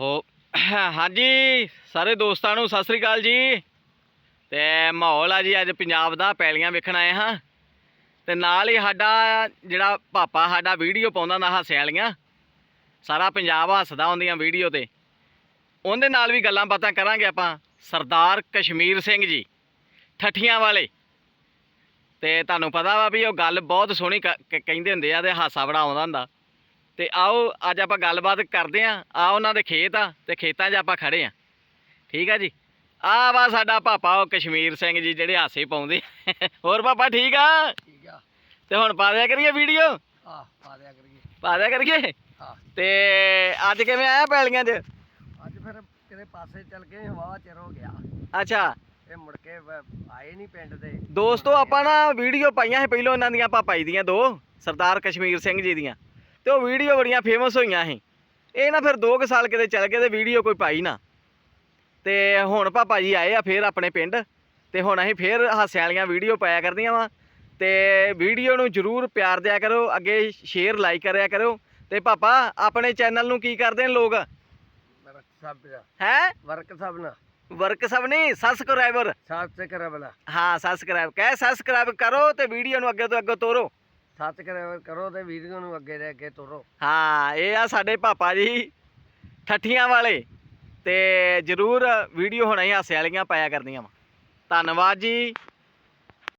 ਹੋ, ਹਾਂਜੀ, ਸਾਰੇ ਦੋਸਤਾਂ ਨੂੰ ਸਤਿ ਸ੍ਰੀ ਅਕਾਲ ਜੀ। ਤੇ ਮਾਹੌਲ ਆ ਜੀ, ਅੱਜ ਪੰਜਾਬ ਦਾ, ਪੈਲੀਆਂ ਵੇਖਣ ਆਏ ਹਾਂ। ਤੇ ਨਾਲ ਹੀ ਸਾਡਾ ਜਿਹੜਾ ਪਾਪਾ, ਸਾਡਾ ਵੀਡੀਓ ਪਾਉਂਦਾ ਨਾ ਹਾਸੇ ਵਾਲੀਆਂ, ਸਾਰਾ ਪੰਜਾਬ ਹੱਸਦਾ ਹੁੰਦੀਆਂ ਵੀਡੀਓ ਤੇ। ਉਹਦੇ ਨਾਲ ਵੀ ਗੱਲਾਂ ਬਾਤਾਂ ਕਰਾਂਗੇ ਆਪਾਂ, ਸਰਦਾਰ ਕਸ਼ਮੀਰ ਸਿੰਘ ਜੀ, ਠੱਠੀਆਂ ਵਾਲੇ। ਤੇ ਤੁਹਾਨੂੰ ਪਤਾ ਵਾ ਵੀ ਉਹ ਗੱਲ ਬਹੁਤ ਸੋਹਣੀ ਕ- ਕਹਿੰਦੇ ਹੁੰਦੇ ਆ ਤੇ ਹਾਸਾ ਬੜਾ ਆਉਂਦਾ ਹੁੰਦਾ। ਤੇ ਆਓ ਅੱਜ ਆਪਾਂ ਗੱਲਬਾਤ ਕਰਦੇ ਆਂ। ਆ ਉਹਨਾਂ ਦੇ ਖੇਤ ਆ ਤੇ ਖੇਤਾਂ 'ਚ ਆਪਾਂ ਖੜੇ ਆਂ। ਠੀਕ ਆ ਜੀ? ਆ ਵਾ ਸਾਡਾ ਪਾਪਾ ਉਹ ਕਸ਼ਮੀਰ ਸਿੰਘ ਜੀ ਜਿਹੜੇ ਹਾਸੇ ਪਾਉਂਦੇ ਹੋਰ ਪਾਪਾ ਠੀਕ ਆ? ਠੀਕ ਆ। ਤੇ ਹੁਣ ਪਾ ਦਿਆ ਕਰੀਏ ਵੀਡੀਓ? ਆ ਪਾ ਦਿਆ ਕਰੀਏ। ਪਾ ਦਿਆ ਕਰੀਏ? ਤੇ ਅੱਜ ਕਿਵੇਂ ਆਇਆ ਪੈਲੀਆਂ 'ਚ? ਅੱਜ ਫਿਰ ਕਿਤੇ ਪਾਸੇ ਚੱਲ ਗਏ ਹਵਾ ਚਿਰ ਹੋ ਗਿਆ। ਅੱਛਾ। ਇਹ ਮੁੜ ਕੇ ਆਏ ਨਹੀਂ ਪਿੰਡ ਦੇ। ਦੋਸਤੋ ਆਪਾਂ ਨਾ ਵੀਡੀਓ ਪਾਈਆਂ ਸੀ ਪਹਿਲੋਂ ਇਹਨਾਂ ਦੀਆਂ ਪਾਪਾ ਜੀ ਦੀਆਂ ਦੋ। ਸਰਦਾਰ ਕਸ਼ਮੀਰ ਸਿੰਘ ਜੀ ਦੀਆਂ। ਤੇ ਉਹ ਵੀਡੀਓ ਬੜੀਆਂ ਫੇਮਸ ਹੋਈਆਂ ਸੀ। ਇਹ ਨਾ ਫਿਰ 2 ਸਾਲ ਕਿਤੇ ਚੱਲ ਗਏ ਤੇ ਵੀਡੀਓ ਕੋਈ ਪਾਈ ਨਾ। ਤੇ ਹੁਣ ਪਾਪਾ ਜੀ ਆਏ ਆ ਫੇਰ ਆਪਣੇ ਪਿੰਡ ਤੇ ਹੁਣ ਅਸੀਂ ਫੇਰ ਹਾਸਿਆਂ ਵਾਲੀਆਂ ਵੀਡੀਓ ਪਾਇਆ ਕਰਦੀਆਂ ਵਾ। ਤੇ ਵੀਡੀਓ ਨੂੰ ਜਰੂਰ ਪਿਆਰ ਦਿਆ ਕਰੋ ਅੱਗੇ ਸ਼ੇਅਰ ਲਾਈਕ ਕਰਿਆ ਕਰੋ। ਤੇ ਪਾਪਾ ਆਪਣੇ ਚੈਨਲ ਨੂੰ ਕੀ ਕਰਦੇ ਨੇ ਲੋਕ? ਵਰਕ ਸਭ ਦਾ। ਹੈ? ਵਰਕ ਸਭ ਨਾ। ਵਰਕ ਸਭ ਨਹੀਂ ਸਬਸਕ੍ਰਾਈਬਰ ਸਾਥ ਸੇ ਕਰਾ ਬਲਾ ਹਾਂ ਸਬਸਕ੍ਰਾਈਬ ਕਹਿ ਸਬਸਕ੍ਰਾਈਬ ਕਰੋ ਤੇ ਵੀਡੀਓ ਨੂੰ ਅੱਗੇ ਤੋਂ ਅੱਗੇ ਤੋਰੋ। ਸਾਥ ਕਰੋ ਤੇ ਵੀਡੀਓ ਨੂੰ ਅੱਗੇ ਲੈ ਕੇ ਤੁਰੋ। ਹਾਂ, ਇਹ ਆ ਸਾਡੇ ਪਾਪਾ ਜੀ, ਠੱਠੀਆਂ ਵਾਲੇ। ਤੇ ਜਰੂਰ ਵੀਡੀਓ ਹੁਣ ਅਸੀਂ ਹਾਸੇ ਵਾਲੀਆਂ ਪਾਇਆ ਕਰਦੀਆਂ ਵਾ। ਧੰਨਵਾਦ ਜੀ।